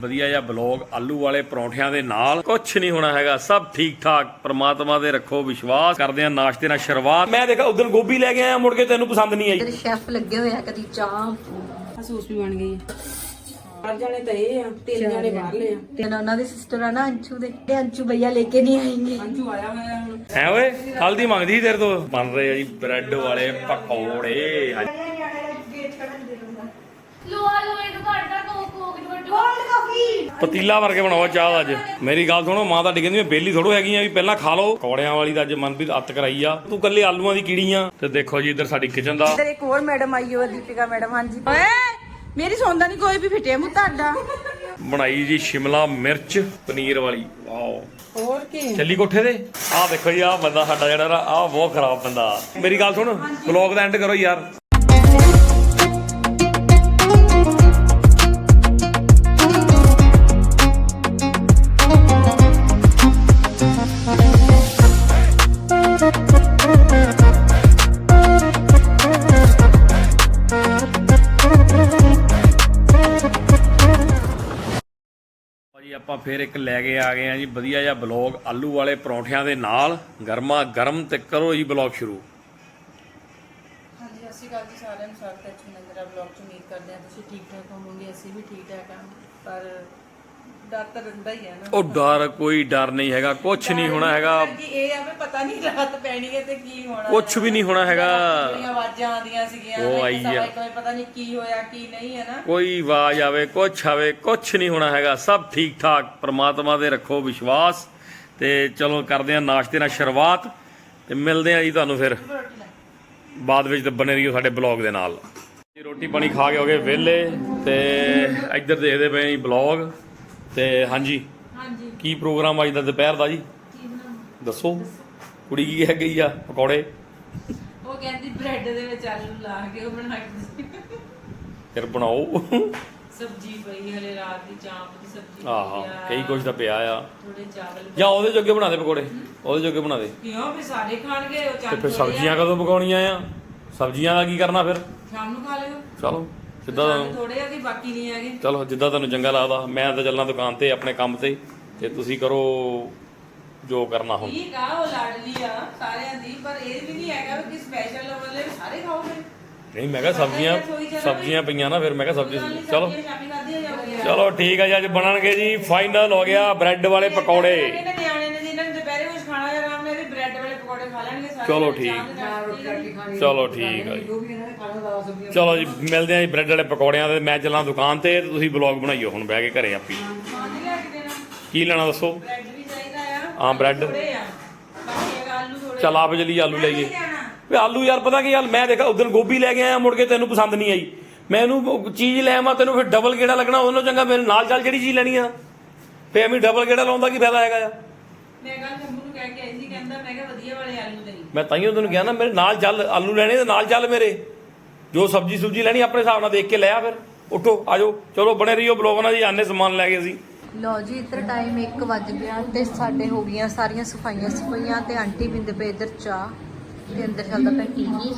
ਵਧੀਆ ਜਿਹਾ ਬਲੌਗ ਆਲੂ ਵਾਲੇ ਪਰੌਂਠਿਆਂ ਦੇ ਨਾਲ। ਕੁਝ ਨਹੀਂ ਹੋਣਾ ਹੈਗਾ ਸਭ ਠੀਕ ਠਾਕ ਪ੍ਰਮਾਤਮਾ ਦੇ ਰੱਖੋ ਵਿਸ਼ਵਾਸ। ਕਰਦੇ ਆ ਨਾਸ਼ਤੇ ਨਾਲ ਸ਼ੁਰੂਆਤ। ਮੈਂ ਦੇਖਾ ਉਦੋਂ ਗੋਭੀ ਲੈ ਕੇ ਆਇਆ ਮੁੜ ਕੇ ਤੈਨੂੰ ਪਸੰਦ ਨਹੀਂ ਆਈ। ਤੇਰੇ ਸ਼ੈਫ ਲੱਗੇ ਹੋਏ ਆ ਕਦੀ ਚਾਹ। ਆ ਸੌਸ ਵੀ ਬਣ ਗਈ ਹੈ ਚਾਰ ਜਾਣੇ ਤਾਂ ਇਹ ਆ ਤਿੰਨ ਜਾਣੇ ਬਾਹਰਲੇ ਆ। ਤੇ ਨਾ ਉਹਨਾਂ ਦੇ ਸਿਸਟਰ ਆ ਨਾ ਅੰਸ਼ੂ ਦੇ। ਤੇ ਅੰਸ਼ੂ ਭਈਆ ਲੈ ਕੇ ਨਹੀਂ ਆਏਂਗੇ। ਅੰਜੂ ਆਇਆ ਹੋਇਆ ਹੁਣ। ਹੈ ਓਏ ਹਲਦੀ ਮੰਗਦੀ ਸੀ ਤੇਰੇ ਤੋਂ? ਬਣ ਰਹੇ ਆ ਜੀ ਬ੍ਰੈਡ ਵਾਲੇ ਪਕੌੜੇ। ਦਾ ਘਾਟਾ ਕੋਕ ਕੋਕ ਜਵਟ ਪਤੀਲਾ ਵਰਗੇ ਬਣਾਓ ਚਾਹ ਦਾ ਅੱਜ। ਮੇਰੀ ਗੱਲ ਸੁਣੋ ਮਾਂ ਤੁਹਾਡੀ ਕਹਿੰਦੀ ਮੈਂ ਬੇਲੀ ਥੋੜੋ ਹੈਗੀ ਆ ਵੀ ਪਹਿਲਾਂ ਖਾ ਲਓ। ਕੌੜਿਆਂ ਵਾਲੀ ਤਾਂ ਅੱਜ ਮਨਪ੍ਰੀਤ ਅੱਤ ਕਰਾਈ ਆ। ਤੂੰ ਕੱਲੇ ਆਲੂਆਂ ਦੀ ਕੀੜੀ ਆ। ਤੇ ਦੇਖੋ ਜੀ ਇੱਧਰ ਸਾਡੀ ਕਿਚਨ ਦਾ। ਇੱਧਰ ਇੱਕ ਹੋਰ ਮੈਡਮ ਆਈ ਹੋਈ ਦੀਪਿਕਾ ਮੈਡਮ ਹਾਂਜੀ। ਓਏ ਮੇਰੀ ਸੌਂਦਾ ਨਹੀਂ ਕੋਈ ਵੀ ਫਿੱਟੇ ਮੂੰਹ ਤੁਹਾਡਾ। ਬਣਾਈ ਜੀ ਸ਼ਿਮਲਾ ਮਿਰਚ ਪਨੀਰ ਵਾਲੀ। ਵਾਓ। ਹੋਰ ਕੀ? ਚੱਲੀ ਕੋਠੇ ਤੇ? ਆਹ ਦੇਖੋ ਜੀ ਆਹ ਬੰਦਾ ਸਾਡਾ ਜਿਹੜਾ ਆਹ ਬਹੁਤ ਖਰਾਬ ਬੰਦਾ। ਮੇਰੀ ਗੱਲ ਸੁਣ ਵਲੌਗ ਦਾ ਐਂਡ ਕਰੋ ਯਾਰ। ਭਾਜੀ ਆਪਾਂ ਫੇਰ ਇੱਕ ਲੈ ਕੇ ਆ ਗਏ ਆ ਜੀ, ਵਧੀਆ ਜਿਹਾ ਬਲੌਗ ਆਲੂ ਵਾਲੇ ਪਰੌਂਠਿਆਂ ਦੇ ਨਾਲ। ਗਰਮਾ ਗਰਮ ਤੇ ਕਰੋ ਜੀ ਬਲੌਗ ਸ਼ੁਰੂ। ਹਾਂਜੀ ਅਸੀਂ ਗੱਲ ਜੀ ਸਾਰਿਆਂ ਨੂੰ। ਸਵਾਗਤ ਹੈ ਚੁਨੰਦਰਾ ਬਲੌਗ ਚ। ਉਮੀਦ ਕਰਦੇ ਹਾਂ ਤੁਸੀਂ ਠੀਕ ਠਾਕ ਹੋਵੋਗੇ, ਅਸੀਂ ਵੀ ਠੀਕ ਠਾਕ ਹਾਂ। ਪਰ ਡਰ ਤਾਂ ਰਹਿੰਦਾ ਹੀ ਹੈ ਨਾ। ਉਹ ਡਰ ਕੋਈ ਡਰ ਨਹੀਂ ਹੈਗਾ ਕੁਝ ਨਹੀਂ ਹੋਣਾ ਹੈਗਾ। ਕਿ ਇਹ ਆ ਵੀ ਪਤਾ ਨਹੀਂ ਰਾਤ ਪੈਣੀ ਹੈ ਤੇ ਕੀ ਹੋਣਾ। ਕੁਝ ਵੀ ਨਹੀਂ ਹੋਣਾ ਹੈਗਾ। ਜਿਹੜੀਆਂ ਆਵਾਜ਼ਾਂ ਆਉਂਦੀਆਂ ਸੀਗੀਆਂ ਉਹ ਇੱਕ ਆਈ ਸਵਾ ਆ। ਇੱਕ ਵਜੇ ਪਤਾ ਨਹੀਂ ਕੀ ਹੋਇਆ ਕੀ ਨਹੀਂ ਹੈ ਨਾ। ਕੋਈ ਆਵਾਜ਼ ਆਵੇ ਕੁਛ ਆਵੇ ਕੁਛ ਨਹੀਂ ਹੋਣਾ ਹੈਗਾ। ਸਭ ਠੀਕ ਠਾਕ ਪ੍ਰਮਾਤਮਾ ਦੇ ਰੱਖੋ ਵਿਸ਼ਵਾਸ। ਤੇ ਚਲੋ ਕਰਦੇ ਆ ਨਾਸ਼ਤੇ ਨਾਲ ਸ਼ੁਰੂਆਤ ਤੇ ਮਿਲਦੇ ਆ ਜੀ ਤੁਹਾਨੂੰ ਫਿਰ। ਬਾਅਦ ਵਿੱਚ ਤੇ ਬਨੇ ਰਹੀਓ ਸਾਡੇ ਬਲੌਗ ਦੇ ਨਾਲ। ਜੀ ਰੋਟੀ ਪਾਣੀ ਖਾ ਕੇ ਹੋ ਗਏ ਵਿਹਲੇ ਤੇ ਇੱਧਰ ਦੇਖਦੇ ਪਏ ਜੀ ਬਲੌਗ। ਤੇ ਹਾਂਜੀ। ਹਾਂਜੀ। ਕੀ ਪ੍ਰੋਗਰਾਮ ਅੱਜ ਦਾ ਦੁਪਹਿਰ ਦਾ ਜੀ? ਦੱਸੋ। ਕੁੜੀ ਕੀ ਹੈ ਗਈ ਆ? ਪਕੌੜੇ? ਉਹ ਕਹਿੰਦੀ ਬ੍ਰੈਡ ਦੇ ਵਿੱਚ ਆਲੂ ਲਾ ਕੇ ਉਹ ਬਣਾ ਕੇ ਫਿਰ ਬਣਾਓ। ਸਬਜੀ ਪਈ ਹਲੇ ਰਾਤ ਦੀ ਚਾਂਪ ਦੀ ਸਬਜੀ ਆਹਾ ਕਈ ਕੁਝ ਤਾਂ ਪਿਆ ਆ। ਥੋੜੇ ਚਾਵਲ ਜਾਂ ਉਹਦੇ ਜੋਗੇ ਬਣਾ ਦੇ ਪਕੌੜੇ? ਉਹਦੇ ਜੋਗੇ ਬਣਾ ਦੇ। ਕਿਉਂ? ਵੀ ਸਾਰੇ ਖਾਣਗੇ ਉਹ ਤੇ ਫਿਰ ਸਬਜ਼ੀਆਂ ਕਦੋਂ ਪਕਾਉਣੀਆਂ ਆ? ਸਬਜ਼ੀਆਂ ਦਾ ਕੀ ਕਰਨਾ ਫਿਰ? ਸ਼ਾਮ ਨੂੰ ਖਾ ਲਿਓ। ਚਲੋ। ਤੁਹਾਨੂੰ- ਥੋੜੇ ਆ ਕਿ ਬਾਕੀ ਨਹੀਂ ਹੈਗੇ? ਚਲੋ ਜਿੱਦਾਂ ਤੁਹਾਨੂੰ ਚੰਗਾ ਲੱਗਦਾ ਮੈਂ ਤਾਂ ਚੱਲਣਾ ਦੁਕਾਨ ਤੇ ਆਪਣੇ ਕੰਮ ਤੇ ਤੇ ਤੁਸੀਂ ਕਰੋ ਜੋ ਕਰਨਾ ਹੁਣ। ਠੀਕ ਆ ਉਹ ਲਾਡਲੀ ਆ ਸਾਰਿਆਂ ਦੀ ਪਰ ਇਹ ਵੀ ਨਹੀਂ ਹੈਗਾ ਕਿ ਸਪੈਸ਼ਲ ਵਾਲੇ ਸਾਰੇ ਖਾਓਗੇ। ਨਹੀਂ ਮੈਂ ਕਿਹਾ ਸਬਜ਼ੀਆਂ ਸਬਜ਼ੀਆਂ ਪਈਆਂ ਨਾ ਫਿਰ ਮੈਂ ਕਿਹਾ ਸਬਜ਼ੀ ਚਲੋ। ਚਲੋ ਠੀਕ ਹੈ ਜੀ ਅੱਜ ਬਣਨਗੇ ਜੀ ਫਾਈਨਲ ਹੋ ਗਿਆ ਬ੍ਰੈਡ ਵਾਲੇ ਪਕੌੜੇ। ਚਲੋ ਠੀਕ। ਚਲੋ ਠੀਕ ਹੈ ਜੀ। ਚਲੋ ਜੀ ਮਿਲਦੇ ਆ ਜੀ ਬ੍ਰੈਡ ਵਾਲੇ ਪਕੌੜਿਆਂ ਤੇ। ਮੈਂ ਚੱਲਾਂ ਦੁਕਾਨ ਤੇ ਤੇ ਤੁਸੀਂ ਬਲੌਗ ਬਣਾਈਓ ਹੁਣ ਬਹਿ ਕੇ ਘਰੇ ਆਪੀ। ਲੈ ਕੇ ਲੈਣਾ ਦੱਸੋ? ਬ੍ਰੈਡ ਵੀ ਚਾਹੀਦਾ ਆ। ਹਾਂ ਬ੍ਰੈਡ। ਥੋੜੇ ਆ। ਬਾਕੀ ਹੈਗਾ ਆਲੂ ਥੋੜੇ ਚੱਲ ਆਪ ਜਲੀ ਆਲੂ ਲਈਏ ਜਾਣਾ ਵੇ ਆਲੂ ਯਾਰ ਪਤਾ ਕੀ ਯਾਰ ਮੈਂ ਦੇਖਾ ਉਦੋਂ ਗੋਭੀ ਲੈ ਕੇ ਆਇਆ ਮੁੜ ਕੇ ਤੈਨੂੰ ਪਸੰਦ ਨਹੀਂ ਆਈ। ਮੈਂ ਇਹਨੂੰ ਚੀਜ਼ ਲੈ ਆਵਾਂ ਤੈਨੂੰ ਫਿਰ ਡਬਲ ਕਿਹੜਾ ਲੱਗਣਾ? ਉਹਨੂੰ ਚੰਗਾ ਮੇਰੇ ਨਾਲ ਚੱਲ ਜਿਹੜੀ ਚੀਜ਼ ਲੈਣੀ ਆ? ਫੇ ਐਵੇਂ ਡਬਲ ਕਿਹੜਾ ਲਾਉਂਦਾ ਕੀ ਫਾਇਦਾ ਹੈਗਾ ਆ? ਮੈਂ ਨੂੰ ਕਹਿ ਕੇ ਆਈ ਸੀ ਕਹਿੰਦਾ ਮੈਂ ਕਿਹਾ ਵਧੀਆ ਵਾਲੇ ਆਲੂ ਦੇਈ ਮੈਂ ਤਾਈਓ ਤੈਨੂੰ ਕਿਹਾ ਨਾ ਮੇਰੇ ਨਾਲ ਚੱਲ ਆਲੂ ਲੈਣੇ ਤੇ ਨਾਲ ਚੱਲ ਮੇਰੇ। ਜੋ ਸਬਜੀ ਸੁਬਜੀ ਲੈਣੀ ਆਪਣੇ ਹਿਸਾਬ ਨਾਲ ਦੇਖ ਕੇ ਲੈ ਆ ਫਿਰ। ਉੱਠੋ ਆਜੋ ਚਲੋ ਬਣੇ ਰਹੀਓ ਬਲੌਗ ਨਾਲ ਜੀ ਆਨੇ ਸਮਾਨ ਲੈ ਕੇ ਅਸੀਂ। ਲਓ ਜੀ ਇੱਧਰ ਟਾਈਮ 1 ਵੱਜ ਗਿਆ ਤੇ ਸਾਡੇ ਹੋ ਗਈਆਂ ਸਾਰੀਆਂ ਸਫਾਈਆਂ ਸਫਾਈਆਂ ਤੇ ਆਂਟੀ ਬਿੰਦ ਪਏ ਇੱਧਰ ਚਾਹ ਤੇ ਅੰਦਰ ਚੱਲਦਾ ਪਿਆ ਟੀਵੀ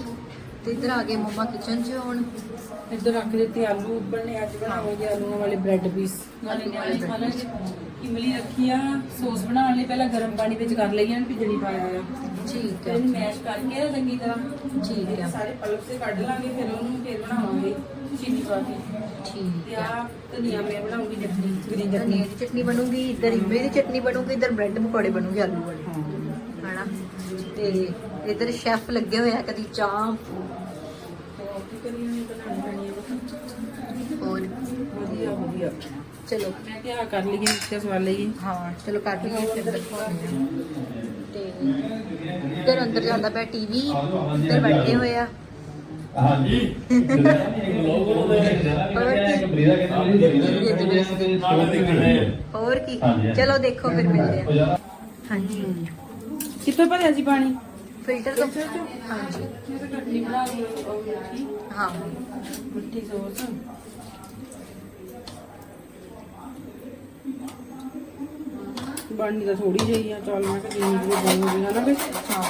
ਤੇ ਇੱਧਰ ਆ ਗਏ ਮੰਮਾ ਕਿਚਨ 'ਚ ਹੁਣ। ਇੱਧਰ ਰੱਖ ਦਿੱਤੇ ਆਲੂ ਉੱਬਲਣੇ ਅੱਜ ਬਣਾਵਾਂਗੇ ਆਲੂਆਂ ਵਾਲੇ ਬ੍ਰੈਡ ਪੀਸ ਨਾਲੇ ਨਿਆਣੇ ਖਾ ਲੈਣਗੇ ਇਮਲੀ ਰੱਖੀ ਆ ਸੌਸ ਬਣਾਉਣ ਲਈ ਪਹਿਲਾਂ ਗਰਮ ਪਾਣੀ ਵਿੱਚ ਕਰ ਲਈ ਹਨ ਭਿਜਣੀ ਪਾਇਆ ਆ ਠੀਕ ਹੈ ਇਹਨੂੰ ਮੈਸ਼ ਕਰਕੇ ਚੰਗੀ ਤਰ੍ਹਾਂ। ਠੀਕ ਹੈ ਸਾਰੇ ਪਲਪ ਸੇ ਕੱਢ ਲਾਂਗੇ ਫਿਰ ਉਹਨੂੰ ਫਿਰ ਬਣਾਵਾਂਗੇ ਚੀਨੀ ਪਾ ਕੇ। ਠੀਕ ਤੇ ਆ। ਧਨੀਆ ਮੈਂ ਬਣਾਉਂਗੀ ਚਟਨੀ ਗ੍ਰੀਨ ਚਟਨੀ ਦੀ ਚਟਨੀ ਬਣੂਗੀ ਇੱਧਰ ਇਮਲੀ ਦੀ ਚਟਨੀ ਬਣੂਗੀ ਇੱਧਰ ਬ੍ਰੈਡ ਪਕੌੜੇ ਬਣੂਗੇ ਆਲੂ ਵਾਲੇ। ਹਨਾ? ਤੇ ਇੱਧਰ ਸ਼ੈਫ ਲੱਗੇ ਹੋਏ ਆ ਕਦੀ ਚਾਹ ਬਣਾਉਣੀ ਹੋਰ? ਵਧੀਆ ਵਧੀਆ ਚਲੋ। ਮੈਂ ਕਿਹਾ ਕਰ ਲਈਏ ਮਿਕਸਰ ਸਵਾਲ ਲਈਏ ਹਾਂ ਚਲੋ ਕਰ ਲਈਏ ਫਿਰ। ਦਿਖਾਉਂਦੇ ਹਾਂ। ਤੇ ਇੱਧਰ ਅੰਦਰ ਜਾਂਦਾ ਪਿਆ ਟੀਵੀ ਇੱਧਰ ਬੈਠੇ ਹੋਏ ਆ। ਹਾਂਜੀ। ਹੋਰ ਕੀ? ਚਲੋ ਦੇਖੋ ਫਿਰ ਮਿਲਦੇ ਆ। ਹਾਂਜੀ। ਕਿੱਥੋਂ ਭਰਿਆ ਸੀ ਪਾਣੀ? ਫਿਲਟਰ ਤੋਂ ਹਾਂਜੀ ਲਈ ਉਹ ਮਿੱਠੀ ਹਾਂ। ਮਿੱਠੀ ਸੌਸ। ਬਣਨੀ ਤਾਂ ਥੋੜੀ ਜਿਹੀ ਆ ਚੱਲ ਮੈਂ ਕਿਹਾ ਜਿੰਨੀ ਕੁ ਬਣੂਗੀ ਹਨਾ ਵੀ ਹਾਂ।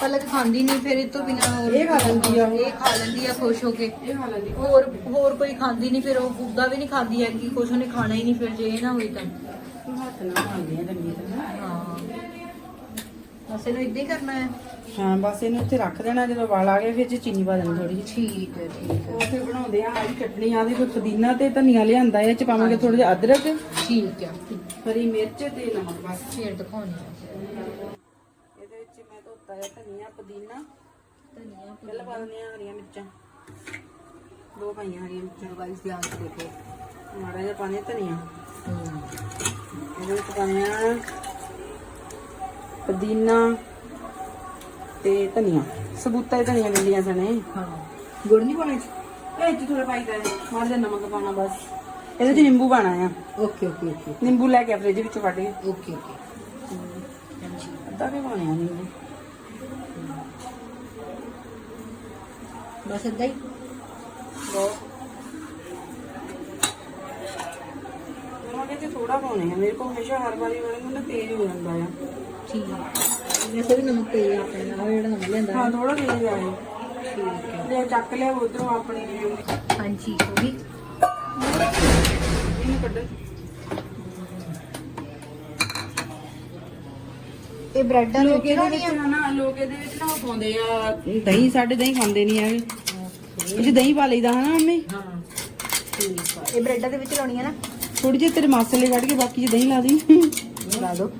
ਪਲਕ ਖਾਂਦੀ ਨਹੀਂ ਫਿਰ ਇਹ ਤੋਂ ਬਿਨਾ ਇਹ ਖਾ ਲੈਂਦੀ ਆ। ਇਹ ਖਾ ਲੈਂਦੀ ਆ ਖੁਸ਼ ਹੋ ਕੇ। ਇਹ ਖਾ ਲੈਂਦੀ। ਹੋਰ ਹੋਰ ਕੋਈ ਖਾਂਦੀ ਨਹੀਂ ਫਿਰ ਉਹ ਗੁੱਦਾ ਵੀ ਨਹੀਂ ਖਾਂਦੀ ਹੈਗੀ ਕੁਛ ਉਹਨੇ ਖਾਣਾ ਹੀ ਨਹੀਂ ਫਿਰ ਜੇ ਇਹ ਨਾ ਹੋਈ ਤਾਂ। ਹੱਥ ਨਾਲ ਖਾਂਦੀ ਆ ਚੰਗੀ ਤਰ੍ਹਾਂ ਹਾਂ। ਬਸ ਇਹਨੂੰ ਇਦਾਂ ਹੀ ਕਰਨਾ ਹੈ। ਹਾਂ ਬਸ ਇਹਨੂੰ ਇੱਥੇ ਰੱਖ ਦੇਣਾ ਜਦੋਂ ਵਾਲ ਆ ਗਏ ਫਿਰ ਚ ਚੀਨੀ ਪਾ ਦੇਣੀ ਥੋੜੀ ਜਿਹੀ। ਠੀਕ ਹੈ ਠੀਕ ਹੈ। ਉਹ ਫਿਰ ਬਣਾਉਂਦੇ ਆ ਆਹ ਚਟਨੀ ਆ ਦੇ ਕੋਈ ਪੁਦੀਨਾ ਤੇ ਧਨੀਆ ਲਿਆਂਦਾ ਇਹ ਚ ਪਾਵਾਂਗੇ ਥੋੜਾ ਜਿਹਾ ਅਦਰਕ। ਠੀਕ ਹੈ ਹਰੀ ਮਿਰਚ ਤੇ ਨਮਕ ਬਸ। ਫੇਰ ਦਿਖਾਉਣੀ ਹੈ। ਇਹਦੇ ਵਿੱਚ ਮੈਂ ਧੋਤਾ ਹੈ ਧਨੀਆ ਪੁਦੀਨਾ। ਧਨੀਆ ਪਹਿਲਾਂ ਪਾ ਦਿੰਦੇ ਆ ਹਰੀਆਂ ਮਿਰਚਾਂ। ਦੋ ਪਾਈਆਂ ਹਰੀਆਂ ਮਿਰਚਾਂ ਗਾਈਸ ਧਿਆਨ ਦੇਖੋ ਮਾੜਾ ਜਿਹਾ ਪਾਣੇ ਧਨੀਆ। ਇਹਦੇ ਵਿੱਚ ਪਾਣੇ ਆ ਪੁਦੀਨਾ ਤੇ ਧਨੀਆ। ਸਬੂਤਾ ਹੀ ਧਨੀਆ ਮਿਲੀਆਂ ਸਣੇ। ਹਾਂ। ਗੁੜ ਨਹੀਂ ਪਾਉਣਾ ਇਹ ਚ ਥੋੜਾ ਪਾਈ ਦਾ ਮਾੜਾ ਜਿਹਾ ਨਮਕ ਪਾਣਾ ਬਸ। ਇਹਦੇ ਚ ਨਿੰਬੂ ਪਾਣਾ ਆ। Okay okay okay. ਨਿੰਬੂ ਲੈ ਕੇ ਫ੍ਰਿਜ ਵਿੱਚੋਂ ਕੱਢ ਕੇ। Okay okay. ਅੱਧਾ ਪਾਣੇ ਆ ਨਿੰਬੂ। ਬਸ ਇਦਾਂ ਹੀ? ਨਮਕ ਤੇ ਥੋੜਾ ਪਾਉਣੇ ਆ। ਮੇਰੇ ਕੋਲ ਹਮੇਸ਼ਾ ਹਰ ਵਾਰੀ ਵਾਲੇ ਨੂੰ ਤੇਜ਼ ਹੋ ਜਾਂਦਾ ਆ। ਠੀਕ ਹੈ ਵੈਸੇ ਵੀ ਨਮਕ ਤੇ ਆਪਣੇ ਨਾਲ ਜਿਹੜਾ ਨਮਕ ਲੈਂਦਾ ਹਾਂ ਥੋੜਾ ਤੇਜ਼ ਆ ਇਹ ਠੀਕ ਹੈ ਲੈ ਚੱਕ ਲਿਆ ਉਧਰੋਂ ਆਪਣੀ ਵੀਡੀਓ ਹਾਂਜੀ ਹੋ ਗਈ। ਇਹਨੂੰ ਕੱਢ। ਇਹ ਬ੍ਰੈਡਾਂ ਦੇ ਲੋਕ ਵਿੱਚ ਇਹਦੇ ਵਿੱਚ ਨਾ? ਲੋਕ ਇਹਦੇ ਵਿੱਚ ਨਾ ਉਹ ਪਾਉਂਦੇ ਆ ਦਹੀਂ ਸਾਡੇ ਦਹੀਂ ਖਾਂਦੇ ਨਹੀਂ ਹੈਗੇ ਦਹੀਂ ਪਾ ਲਈਦਾ ਹਨਾ ਮੰਮੀ? ਹਾਂ। ਠੀਕ ਹੈ ਇਹ ਬ੍ਰੈਡਾਂ ਦੇ ਵਿੱਚ ਲਾਉਣੀ ਹੈ ਨਾ। ਥੋੜੀ ਜਿਹੀ ਤੇਰੇ ਮਸਾਲੇ ਕੱਢ ਕੇ ਬਾਕੀ 'ਚ ਦਹੀਂ ਲਾ ਦੀ। ਲਾ ਦੋ।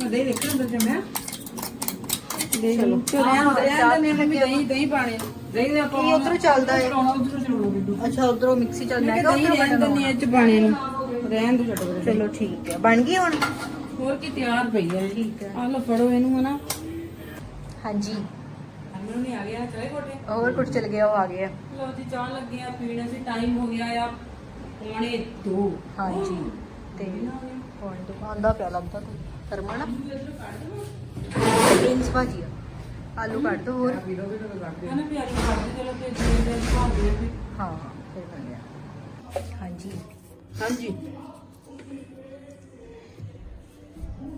ਦਹੀਂ ਦੇਖੋ ਅੰਦਰ ਜਮਿਆ। ਚਲੋ। ਚਲੋ ਰਹਿਣ ਰਹਿਣ ਦੇ ਮੰਮੀ ਦਹੀਂ ਦਹੀਂ ਪਾਣੇ ਦਹੀਂ ਦੇ ਆਪਾਂ ਇਹ ਉਧਰੋਂ ਚੱਲਦਾ ਹੈ ਉਧਰੋਂ ਚਲਾਉਣਾ ਅੱਛਾ ਉਧਰੋਂ ਮਿਕਸੀ ਚੱਲ ਮੈਂ ਕਿਹਾ ਦਹੀਂ ਰਹਿਣ ਦਿੰਦੀ ਇਹ 'ਚ ਪਾਣੇ ਨੂੰ। ਰਹਿਣ ਦੋ ਛੱਡੋ। ਚਲੋ ਠੀਕ ਹੈ। ਬਣ ਗਈ ਹੁਣ? ਹੋਰ ਕੀ ਤਿਆਰ ਪਈ ਹੈ ਠੀਕ ਹੈ। ਆ ਲੋ ਫੜੋ ਇਹਨੂੰ ਹਨਾ। ਹਾਂਜੀ। ਮੈਨੂੰ ਨਹੀਂ ਆ ਗਿਆ ਚਲੇ ਕੋਟੇ ਹੋਰ ਕੁਝ ਚਲ ਗਿਆ ਉਹ ਆ ਗਿਆ। ਲੋ ਜੀ ਚਾਹ ਲੱਗੇ ਆ ਪੀਣ ਅਸੀਂ। ਟਾਈਮ ਹੋ ਗਿਆ ਆ ਪੌਣੇ 2 ਹਾਂਜੀ। ਤੇ ਹੁਣ ਦੁਕਾਨ ਦਾ ਪਿਆ ਲੱਗਦਾ ਕੋਈ। ਕਰਮਾ ਨਾ ਪ੍ਰਿੰਸ ਭਾਜੀ ਆਲੂ ਕੱਢ ਦੋ ਹੋਰ। ਹਨਾ ਪਿਆਰੀ ਕਰਦੇ ਚਲੋ ਤੇ ਜੀ ਦੇ ਭਾਂਦੇ ਤੇ ਹਾਂ ਫਿਰ ਬਣ ਗਿਆ ਹਾਂਜੀ। ਹਾਂਜੀ।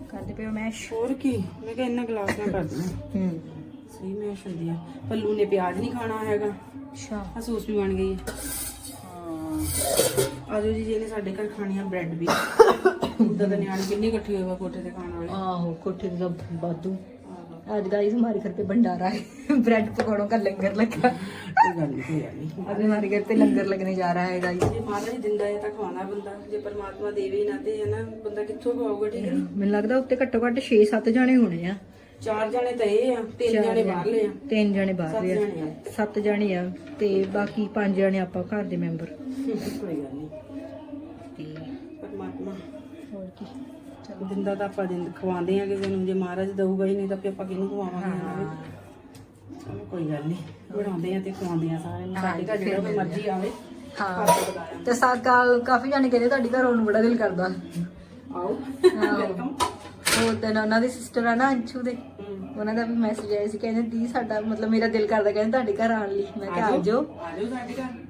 ਕਰਦੇ ਪਿਓ ਮੈਸ਼? ਹੋਰ ਕੀ? ਮੈਂ ਕਿਹਾ ਇੰਨਾ ਗਲਾਸ ਨਾ ਕਰ ਦੂੰ ਹੂੰ। ਸਹੀ ਮੈਸ਼ ਹੁੰਦੀ ਆ। ਪੱਲੂ ਨੇ ਪਿਆਜ਼ ਨਹੀਂ ਖਾਣਾ ਹੈਗਾ। ਅੱਛਾ। ਆ ਸੌਸ ਵੀ ਬਣ ਗਈ ਹੈ ਹਾਂ। ਆਜੋ ਜੀ ਜਿਹਨੇ ਸਾਡੇ ਘਰ ਖਾਣੀ ਆ ਬ੍ਰੈਡ ਵੀ। ਉਦਾਂ ਤਾਂ ਨਿਆਣੇ ਕਿੰਨੇ ਇਕੱਠੇ ਹੋਏ ਵਾ ਕੋਠੇ ਤੇ ਖਾਣ ਵਾਲੇ ਆਹੋ ਕੋਠੇ ਤੇ ਸਭ ਬਾਦੂ आज गाइस हमारे घर पे भंडारा है ब्रेड पकौड़ों का लंगर लगा ਕੋਈ ਗੱਲ ਨਹੀਂ ਕੋਈ ਗੱਲ ਨਹੀਂ आज हमारे घर पे लंगर लगने जा रहा है गाइस ਜੇ ਮਹਾਰਾਜ ਦਿੰਦਾ ਹੈ ਤਾਂ ਖਵਾਉਣਾ ਬੰਦਾ ਜੇ ਪਰਮਾਤਮਾ ਦੇਵੇ ਨਾ ਤੇ ਹੈ ਨਾ ਬੰਦਾ ਕਿੱਥੋਂ ਖਵਾਊਗਾ ਠੀਕ ਹੈ ਨੀ? ਮੈਨੂੰ ਲੱਗਦਾ ਉੱਤੇ ਘੱਟੋ ਘੱਟ 6-7 ਜਾਣੇ ਹੋਣੇ ਆ ਚਾਰ ਜਣੇ ਤਾਂ ਇਹ ਆ ਤਿੰਨ ਜਣੇ ਬਾਹਰਲੇ ਆ ਤਿੰਨ ਜਾਣੇ ਸੱਤ ਬਾਹਰ ਆ ਜਣੇ ਆ ਸੱਤ ਜਾਣੇ ਆ ਤੇ ਬਾਕੀ ਪੰਜ ਜਾਣੇ ਆਪਾਂ ਘਰ ਦੇ ਮੈਂਬਰ ਕੋਈ ਗੱਲ ਨਹੀਂ ਤੇ ਪਰਮਾਤਮਾ ਹੋਰ ਕੀ। ਚਲੋ। ਦਿੰਦਾ ਤਾਂ ਆਪਾਂ ਦਿੰਦ ਖਵਾਉਂਦੇ ਆ ਕਿਸੇ ਨੂੰ ਜੇ ਮਹਾਰਾਜ ਦਊਗਾ ਹੀ ਨਹੀਂ ਤਾਂ ਫਿਰ ਆਪਾਂ ਕਿਹਨੂੰ ਖਵਾਵਾਂਗੇ? ਚਲੋ ਕੋਈ ਗੱਲ ਨਹੀਂ ਬਣਾਉਂਦੇ ਆ ਤੇ ਖਵਾਉਂਦੇ ਆ ਸਾਰਿਆਂ ਨੂੰ ਸਾਡੇ ਘਰ ਜਿਹੜਾ ਕੋਈ ਮਰਜ਼ੀ ਆਵੇ ਹਾਂ। ਤੇ ਸਾ ਕਾ- ਕਾਫੀ ਜਾਣੇ ਕਹਿੰਦੇ ਤੁਹਾਡੀ ਘਰ ਆਉਣ ਨੂੰ ਬੜਾ ਦਿਲ ਕਰਦਾ। ਆਓ ਵੈਲਕਮ ਉਹ ਦਿਨ ਉਹਨਾਂ ਦੀ ਸਿਸਟਰ ਆ ਨਾ ਅੰਸ਼ੂ ਦੇ ਉਹਨਾਂ ਦਾ ਵੀ ਮੈਸੇਜ ਆਇਆ ਸੀ ਕਹਿੰਦੇ ਦੀ ਸਾਡਾ ਮਤਲਬ ਮੇਰਾ ਦਿਲ ਕਰਦਾ ਕਹਿੰਦੇ ਤੁਹਾਡੇ ਘਰ ਆਉਣ ਲਈ। ਮੈਂ ਕਿਹਾ ਆ ਜਾਓ ਆਜੋ ਸਾਡੇ ਘਰ।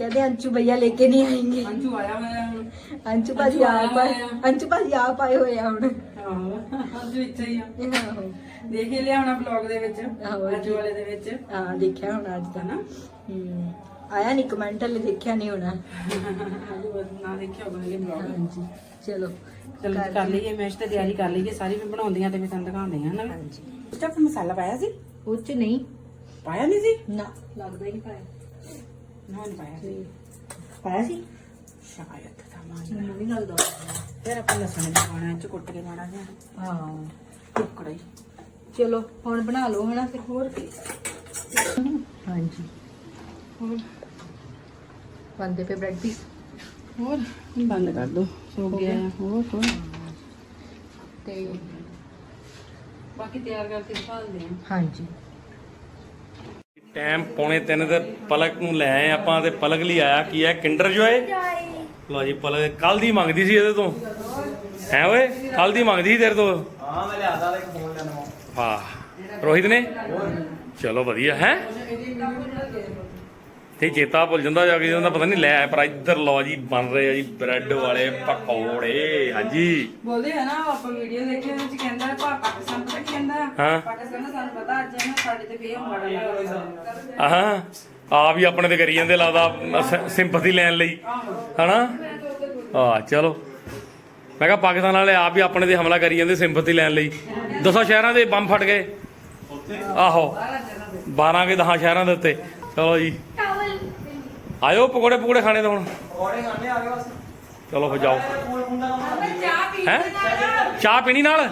कहते अंशु भैया लेके नहीं आएंगे ਅੰਜੂ ਆਇਆ ਹੋਇਆ ਹੁਣ अंशु भाजी आप आए अंशु भाजी आप आए हुए हैं ਹੁਣ ਆਹੋ ਅੰਜੂ ਇੱਥੇ ਹੀ ਆ ਆਹੋ ਦੇਖ ਹੀ ਲਿਆ ਹੋਣਾ ਬਲੌਗ ਦੇ ਵਿੱਚ ਆਹੋ, ਅੰਜੂ ਵਾਲੇ ਦੇ ਵਿੱਚ ਹਾਂ ਦੇਖਿਆ ਹੁਣ ਅੱਜ ਤਾਂ ਹਨਾ ਹਮ, ਆਇਆ ਨਹੀਂ ਕਮੈਂਟ ਹਲੇ ਦੇਖਿਆ ਨਹੀਂ ਹੋਣਾ ਅੰਜੂ ਨਾ ਦੇਖਿਆ ਹੋਗਾ ਇਹ ਬਲੌਗ ਹਾਂਜੀ ਚਲੋ ਚਲੋ ਕਰ ਲਈਏ ਮੈਸ਼ ਤੇ ਤਿਆਰੀ ਕਰ ਲਈਏ ਸਾਰੀ ਵੀ ਬਣਾਉਂਦੀਆਂ ਤੇ ਵੀ ਤੁਹਾਨੂੰ ਦਿਖਾਉਂਦੇ ਆ ਨਾ ਹਾਂਜੀ ਸਟਫ ਮਸਾਲਾ ਪਾਇਆ ਸੀ ਉਹ ਚ ਨਹੀਂ ਪਾਇਆ ਨਹੀਂ ਸੀ ਨਾ ਲੱਗਦਾ ਹੀ ਨਹੀਂ ਪਾਇਆ ਨਾ ਨਹੀਂ ਪਾਇਆ ਸੀ ਪਾਇਆ ਸੀ ਸ਼ਾਇਦ ਤਾਂ ਮਾਂ ਮੈਨੂੰ ਨਹੀਂ ਲੱਗਦਾ ਫਿਰ ਆਪਾਂ ਲਸਣ ਵੀ ਪਾਉਣਾ ਇਹ ਚ ਕੁੱਟ ਕੇ ਮਾੜਾ ਜਿਹਾ ਹਾਂ ਟੁਕੜਾ ਹੀ ਚਲੋ ਹੁਣ ਬਣਾ ਲਓ ਹਨਾ ਫਿਰ ਹੋਰ ਕੀ ਹਾਂਜੀ ਹੋਰ ਬੰਦੇ ਪੇ ਬ੍ਰੈਡ ਪੀਸ ਹੋਰ ਬੰਦ ਕਰ ਦੋ ਸੋ ਗਿਆ ਆ। ਹੋਰ ਹੋਰ ਤੇ ਬਾਕੀ ਤਿਆਰ ਕਰਕੇ ਦਿਖਾ ਦਿੰਦੇ ਆ ਹਾਂਜੀ ਟਾਈਮ ਪੌਣੇ 3 ਤੇ ਪਲਕ ਨੂੰ ਲੈ ਆਏ ਆਪਾਂ ਤੇ ਪਲਕ ਲਈ ਆਇਆ। ਕੀ ਹੈ? ਕਿੰਡਰ ਜੋਏ ਲੋ ਜੀ ਪਲਕ ਕੱਲ ਦੀ ਮੰਗਦੀ ਸੀ ਇਹਦੇ ਤੋਂ। ਹੈ ਓਏ ਕੱਲ ਦੀ ਮੰਗਦੀ ਸੀ ਤੇਰੇ ਤੋਂ? ਹਾਂ ਮੈਂ ਲਿਆਦਾ ਇੱਕ ਫੋਨ ਲੈਣਾ ਵਾਹ। ਰੋਹਿਤ ਨੇ? ਚਲੋ ਵਧੀਆ ਹੈ? ਤੇ ਚੇਤਾ ਭੁੱਲ ਜਾਂਦਾ ਜਾ ਕੇ ਜਾਂਦਾ ਪਤਾ ਨਹੀਂ ਲੈ ਪਰ ਇੱਧਰ ਲਓ ਜੀ ਬਣ ਰਹੇ ਆ ਜੀ ਬ੍ਰੈਡ ਵਾਲੇ ਪਕੌੜੇ। ਹਾਂਜੀ। ਬੋਲਦੇ ਆ ਨਾ ਆਪਾਂ ਵੀਡੀਓ ਦੇਖੀ ਉਹਦੇ ਵਿੱਚ ਕਹਿੰਦਾ ਪਾ ਪਾਕਿਸਤਾਨ ਪਤਾ ਕੀ ਕਹਿੰਦਾ ਹਾਂ। ਪਾਕਿਸਤਾਨ ਦਾ ਸਾਨੂੰ ਪਤਾ ਅੱਜ ਨਾ ਸਾਡੇ ਤੇ ਪਿਆ ਮਾੜਾ ਲੱਗਦਾ ਆਹਾਂ ਆ ਵੀ ਆਪਣੇ ਤੇ ਕਰੀ ਜਾਂਦੇ ਲੱਗਦਾ ਸਿੰਪਥੀ ਲੈਣ ਲਈ। ਹਨਾ? ਆ ਚਲੋ। ਮੈਂ ਕਿਹਾ ਪਾਕਿਸਤਾਨ ਵਾਲੇ ਆਪ ਵੀ ਆਪਣੇ ਤੇ ਹਮਲਾ ਕਰੀ ਜਾਂਦੇ ਸਿੰਪਥੀ ਲੈਣ ਲਈ। ਦਸਾਂ ਸ਼ਹਿਰਾਂ ਦੇ ਬੰਬ ਫਟ ਗਏ? ਆਹੋ। 12 ਕੇ 10 ਸ਼ਹਿਰਾਂ ਦੇ ਉੱਤੇ। ਚਲੋ ਜੀ। ਆਇਓ ਪਕੌੜੇ ਪਕੌੜੇ ਖਾਣੇ ਤਾਂ ਹੁਣ ਚਲੋ ਫਿਰ ਜਾਓ। ਚਾਹ ਹੈ? ਚਾਹ ਪੀਣੀ ਨਾਲ?